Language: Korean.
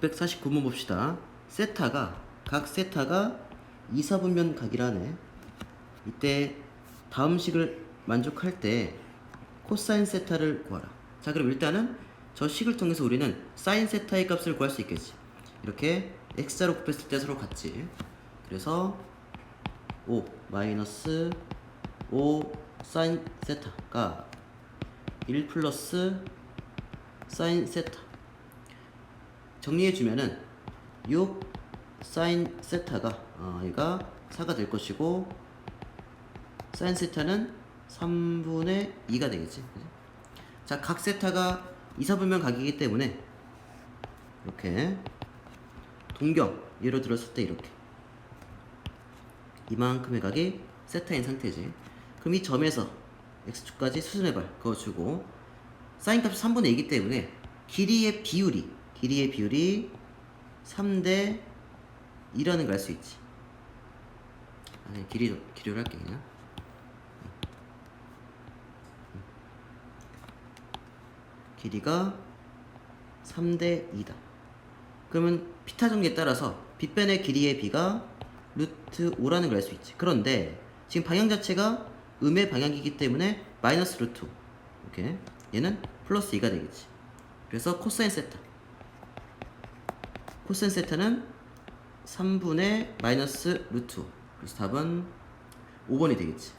649번 봅시다. 세타가 각 세타가 2, 4분면 각이라네. 이때 다음 식을 만족할 때 코사인 세타를 구하라. 자, 그럼 일단은 저 식을 통해서 우리는 사인 세타의 값을 구할 수 있겠지. 이렇게 x자로 곱했을 때 서로 같지. 그래서 5 마이너스 5 사인 세타가 1 플러스 사인 세타 정리해 주면은 6 사인 세타가 어, 얘가 4가 될 것이고 사인 세타는 3분의 2가 되겠지. 그지? 자, 각 세타가 2, 4분면 각이기 때문에 이렇게 동경 예로 들었을 때 이렇게 이만큼의 각이 세타인 상태지. 그럼 이 점에서 x축까지 수순의 발 그어주고 사인 값이 3분의 2이기 때문에 길이의 비율이 길이의 비율이 3대 2라는 걸 알 수 있지. 아니 길이 길이로 할게 그냥. 길이가 3대 2다. 그러면 피타 정리에 따라서 빗변의 길이의 비가 루트 5라는 걸 알 수 있지. 그런데 지금 방향 자체가 음의 방향이기 때문에 마이너스 루트 5. 이렇게 얘는 플러스 2가 되겠지. 그래서 코사인 세타. 코사인 세타는 3분의 마이너스 루트 5. 그래서 답은 5번이 되겠지.